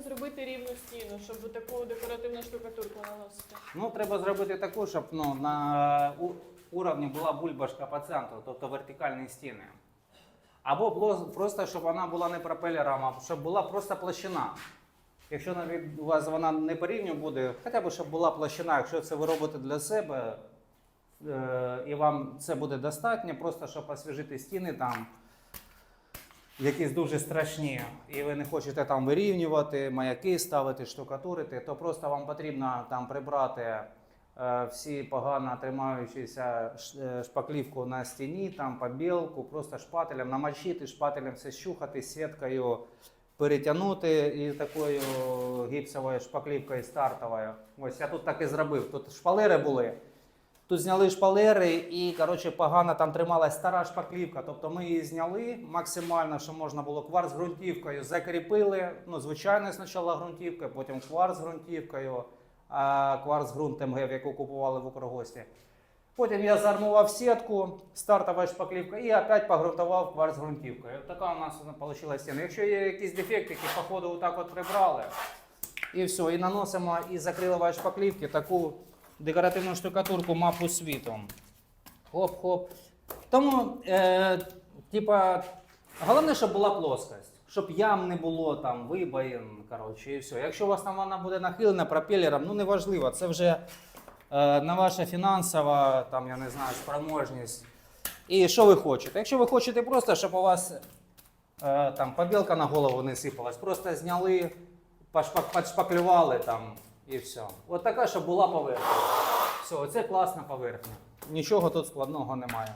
зробити рівну стіну, щоб таку декоративну штукатурку наносити? Ну, треба зробити таку, щоб ну, на у- уровні була бульбашка по центру, тобто вертикальні стіни. Або просто, щоб вона була не пропелером, а щоб була просто площина. Якщо навіть у вас вона не по рівню буде, хоча б щоб була площина, якщо це ви робите для себе, е, і вам це буде достатньо, просто щоб освіжити стіни там, якісь дуже страшні, і ви не хочете там вирівнювати, маяки ставити, штукатурити, то просто вам потрібно там прибрати е, всі погано тримаючіся е, шпаклівку на стіні, там побілку, просто шпателем намочити, шпателем все щухати, сіткою перетягнути і такою гіпсовою шпаклівкою стартовою. Ось я тут так і зробив. Тут шпалери були. Тут зняли шпалери і коротше, погано там трималась стара шпаклівка. Тобто ми її зняли максимально, що можна було кварц ґрунтівкою, закріпили. Ну, звичайно, спочатку ґрунтівкою, потім кварц ґрунтівкою, кварц ґрунт МГ, яку купували в Укргості. Потім я зармував сітку, стартова шпаклівка і опять погрунтував кварц ґрунтівкою. Така у нас вийшла стіна. Якщо є якісь дефектики, по ходу отак от прибрали. І все, і наносимо із акрилової шпаклівки таку декоративну штукатурку мапу світу. Хоп-хоп. Тому, е, типа, головне, щоб була плоскость. Щоб ям не було там вибоїн, коротше, і все. Якщо у вас там вона буде нахилена пропелером, ну неважливо, це вже е, на ваша фінансова, там, я не знаю, спроможність. І що ви хочете? Якщо ви хочете просто, щоб у вас е, там побілка на голову не сипалась, просто зняли, подшпаклювали там і все. От така, щоб була поверхня. Все, це класна поверхня. Нічого тут складного немає.